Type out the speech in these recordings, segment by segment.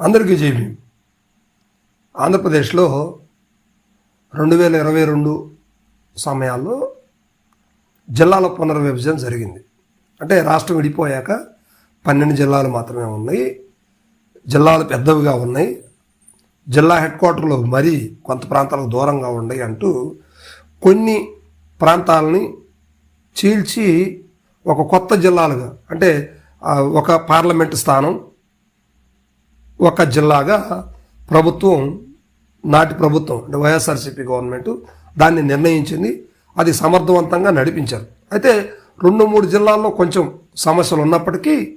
అందరికీ జైబీ ఆంధ్రప్రదేశ్లో రెండు వేల ఇరవై రెండు సమయాల్లో జిల్లాల పునర్విభజన జరిగింది. అంటే రాష్ట్రం విడిపోయాక పన్నెండు జిల్లాలు మాత్రమే ఉన్నాయి. జిల్లాలు పెద్దవిగా ఉన్నాయి. జిల్లా హెడ్ క్వార్టర్లో మరీ కొంత ప్రాంతాలకు దూరంగా ఉన్నాయి అంటూ కొన్ని ప్రాంతాలని చీల్చి ఒక కొత్త జిల్లాలుగా అంటే ఒక పార్లమెంటు స్థానం ఒక జిల్లాగా ప్రభుత్వం నాటి ప్రభుత్వం అంటే వైఎస్ఆర్సీపీ గవర్నమెంట్ దాన్ని నిర్ణయించింది. అది సమర్థవంతంగా నడిపించారు. అయితే రెండు మూడు జిల్లాల్లో కొంచెం సమస్యలు ఉన్నప్పటికీ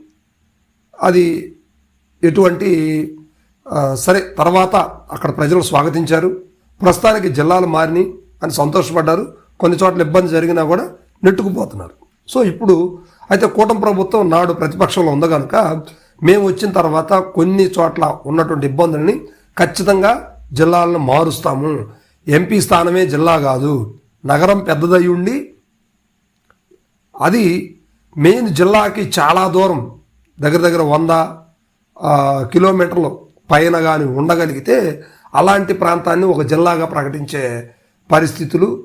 అది ఎటువంటి సరే తర్వాత అక్కడ ప్రజలు స్వాగతించారు. ప్రస్తుతానికి జిల్లాలు మారినాయి అని సంతోషపడ్డారు. కొన్ని చోట్ల ఇబ్బంది జరిగినా కూడా నెట్టుకుపోతున్నారు. సో ఇప్పుడు అయితే కూటమి ప్రభుత్వం నాడు ప్రతిపక్షంలో ఉంది కనుక మేము వచ్చిన తర్వాత కొన్ని చోట్ల ఉన్నటువంటి ఇబ్బందుల్ని ఖచ్చితంగా జిల్లాలను మారుస్తాము. ఎంపీ స్థానమే జిల్లా కాదు. నగరం పెద్దదై ఉండి అది మెయిన్ జిల్లాకి చాలా దూరం. దగ్గర దగ్గర వంద కిలోమీటర్లు పైన కానీ ఉండగలిగితే అలాంటి ప్రాంతాన్ని ఒక జిల్లాగా ప్రకటించే పరిస్థితులు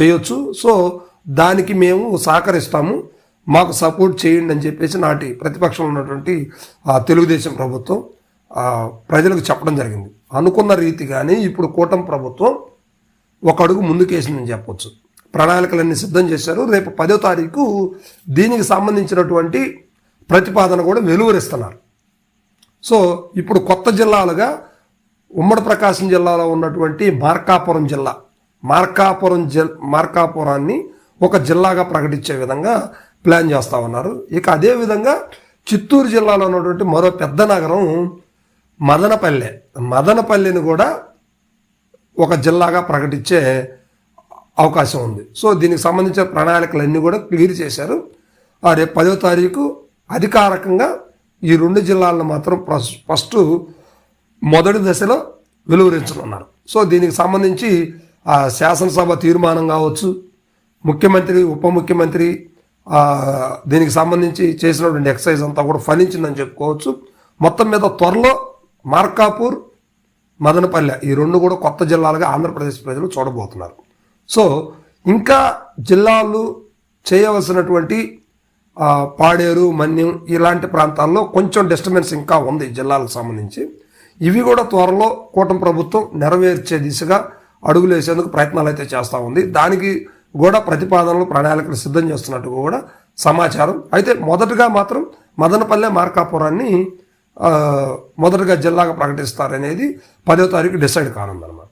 చేయొచ్చు. సో దానికి మేము సహకరిస్తాము. మాకు సపోర్ట్ చేయండి అని చెప్పేసి నాటి ప్రతిపక్షంలో ఉన్నటువంటి తెలుగుదేశం ప్రభుత్వం ప్రజలకు చెప్పడం జరిగింది. అనుకున్న రీతిగానే ఇప్పుడు కూటమి ప్రభుత్వం ఒక అడుగు ముందుకేసిందని చెప్పొచ్చు. ప్రణాళికలన్నీ సిద్ధం చేశారు. రేపు పదో తారీఖు దీనికి సంబంధించినటువంటి ప్రతిపాదన కూడా వెలువరిస్తున్నారు. సో ఇప్పుడు కొత్త జిల్లాలుగా ఉమ్మడి ప్రకాశం జిల్లాలో ఉన్నటువంటి మార్కాపురం జిల్లా మార్కాపురం జిల్ మార్కాపురాన్ని ఒక జిల్లాగా ప్రకటించే విధంగా ప్లాన్ చేస్తా ఉన్నారు. ఇక అదే విధంగా చిత్తూరు జిల్లాలో ఉన్నటువంటి మరో పెద్ద నగరం మదనపల్లె. మదనపల్లెని కూడా ఒక జిల్లాగా ప్రకటించే అవకాశం ఉంది. సో దీనికి సంబంధించిన ప్రణాళికలన్నీ కూడా క్లియర్ చేశారు. రేపు పదో తారీఖు అధికారికంగా ఈ రెండు జిల్లాలను మాత్రం ఫస్ట్ మొదటి దశలో వెలువరించనున్నారు. సో దీనికి సంబంధించి శాసనసభ తీర్మానం కావచ్చు ముఖ్యమంత్రి ఉప ముఖ్యమంత్రి దీనికి సంబంధించి చేసినటువంటి ఎక్సర్సైజ్ అంతా కూడా ఫలించిందని చెప్పుకోవచ్చు. మొత్తం మీద త్వరలో మార్కాపూర్ మదనపల్లె ఈ రెండు కూడా కొత్త జిల్లాలుగా ఆంధ్రప్రదేశ్ ప్రజలు చూడబోతున్నారు. సో ఇంకా జిల్లాలు చేయవలసినటువంటి పాడేరు మన్యం ఇలాంటి ప్రాంతాల్లో కొంచెం డిస్టర్బెన్స్ ఇంకా ఉంది జిల్లాలకు సంబంధించి. ఇవి కూడా త్వరలో కూటమి ప్రభుత్వం నెరవేర్చే దిశగా అడుగులు వేసేందుకు ప్రయత్నాలు అయితే చేస్తూ ఉంది. దానికి కూడా ప్రతిపాదనలు ప్రణాళికలు సిద్ధం చేస్తున్నట్టు కూడా సమాచారం. అయితే మొదటగా మాత్రం మదనపల్లె మార్కాపురాన్ని మొదటగా జిల్లాగా ప్రకటిస్తారనేది పదో తారీఖు డిసైడ్ కానుందన్నమాట.